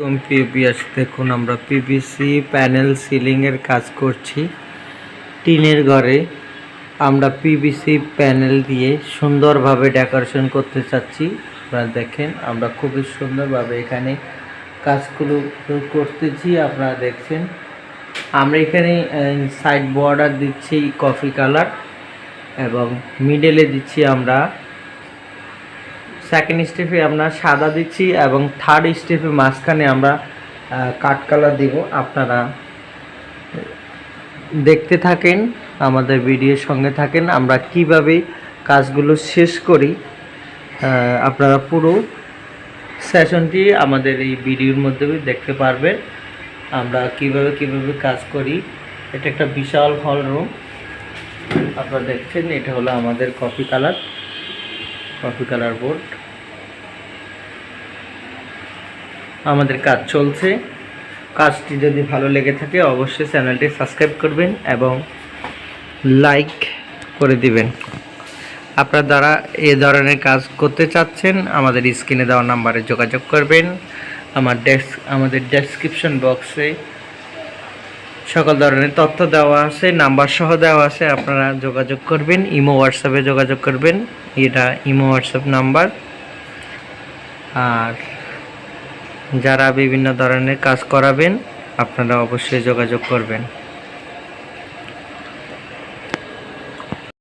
PPS দেখুন আমরা PVC panel সিলিংয়ের কাজ করছি। টিনের ঘরে আমরা পিভিসি প্যানেল দিয়ে সুন্দরভাবে ডেকোরেশন করতে চাচ্ছি। আপনারা দেখেন, আমরা খুবই সুন্দরভাবে এখানে কাজগুলো করতেছি, আপনারা দেখছেন। আমরা এখানে সাইড বর্ডার দিচ্ছি কফি কালার এবং মিডেলে দিচ্ছি আমরা সেকেন্ড স্টেপে আমরা সাদা দিচ্ছি এবং থার্ড স্টেপে মাঝখানে আমরা কাঠ কালার দিব। আপনারা দেখতে থাকেন, আমাদের ভিডিওর সঙ্গে থাকেন। আমরা কীভাবে কাজগুলো শেষ করি আপনারা পুরো সেশনটি আমাদের এই ভিডিওর মধ্যে দেখতে পারবেন। আমরা কীভাবে কীভাবে কাজ করি, এটা একটা বিশাল হল রুম আপনারা দেখছেন, এটা হলো আমাদের coffee colour coffee colour board. আমাদের কাজ চলছে। কাজটি যদি ভালো লেগে থাকে, অবশ্যই চ্যানেলটি সাবস্ক্রাইব করবেন এবং লাইক করে দিবেন। আপনার দ্বারা এ ধরনের কাজ করতে চাচ্ছেন, আমাদের স্ক্রিনে দেওয়া নাম্বারে যোগাযোগ করবেন। আমার ডেস্ক, আমাদের ডেসক্রিপশন বক্সে সকল ধরনের তথ্য দেওয়া আছে নাম্বার সহ দেওয়া আছে, আপনারা যোগাযোগ করবেন, ইমো হোয়াটসঅ্যাপে যোগাযোগ করবেন, এটা ইমো হোয়াটসঅ্যাপ নাম্বার আর যারা বিভিন্ন ধরনের কাজ করাবেন, আপনারা অবশ্যই যোগাযোগ করবেন।